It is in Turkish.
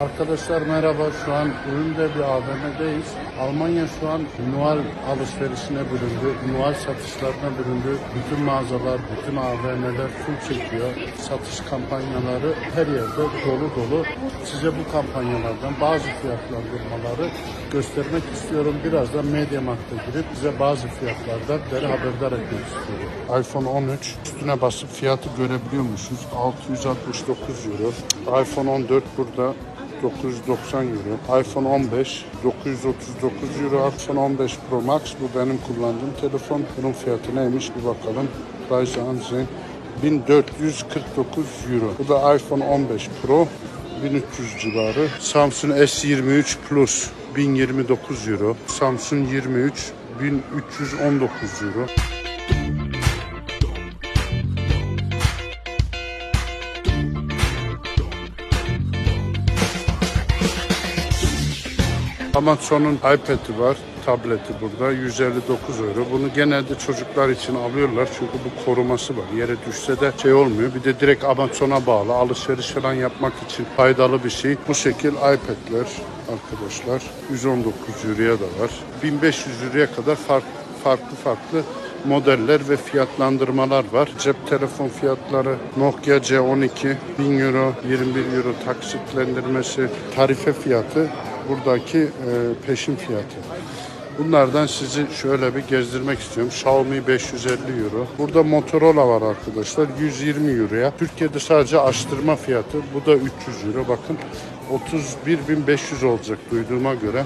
Arkadaşlar merhaba. Şu an üründe bir AVM'deyiz. Almanya şu an Noel alışverişine büründü. Noel satışlarına büründü. Bütün mağazalar, bütün AVM'ler full çekiyor. Satış kampanyaları her yerde dolu dolu. Size bu kampanyalardan bazı fiyatlandırmaları göstermek istiyorum. Birazdan Mediamarkt'a girip size bazı fiyatlardan beri haberdar etmek istiyorum. iPhone 13 üstüne basıp fiyatı görebiliyormuşuz. 669 euro. iPhone 14 burada 990 euro. iPhone 15 939 euro. iPhone 15 Pro Max bu benim kullandığım telefon. Bunun fiyatı neymiş bir bakalım. Price Anzen 1449 euro. Bu da iPhone 15 Pro 1300 civarı. Samsung S23 Plus 1029 euro. Samsung 23 1319 euro. Amazon'un iPad'i var, tableti burada 159 euro. Bunu genelde çocuklar için alıyorlar çünkü bu koruması var. Yere düşse de şey olmuyor. Bir de direkt Amazon'a bağlı alışveriş falan yapmak için faydalı bir şey. Bu şekil iPad'ler arkadaşlar 119 euroya da var. 1500 euroya kadar farklı farklı farklı modeller ve fiyatlandırmalar var. Cep telefon fiyatları Nokia C12 1000 euro, 21 euro taksitlendirmesi, tarife fiyatı buradaki e, peşin fiyatı. Bunlardan sizi şöyle bir gezdirmek istiyorum. Xiaomi 550 euro. Burada Motorola var arkadaşlar 120 euroya. Türkiye'de sadece açtırma fiyatı. Bu da 300 euro. Bakın 31.500 olacak duyduğuma göre.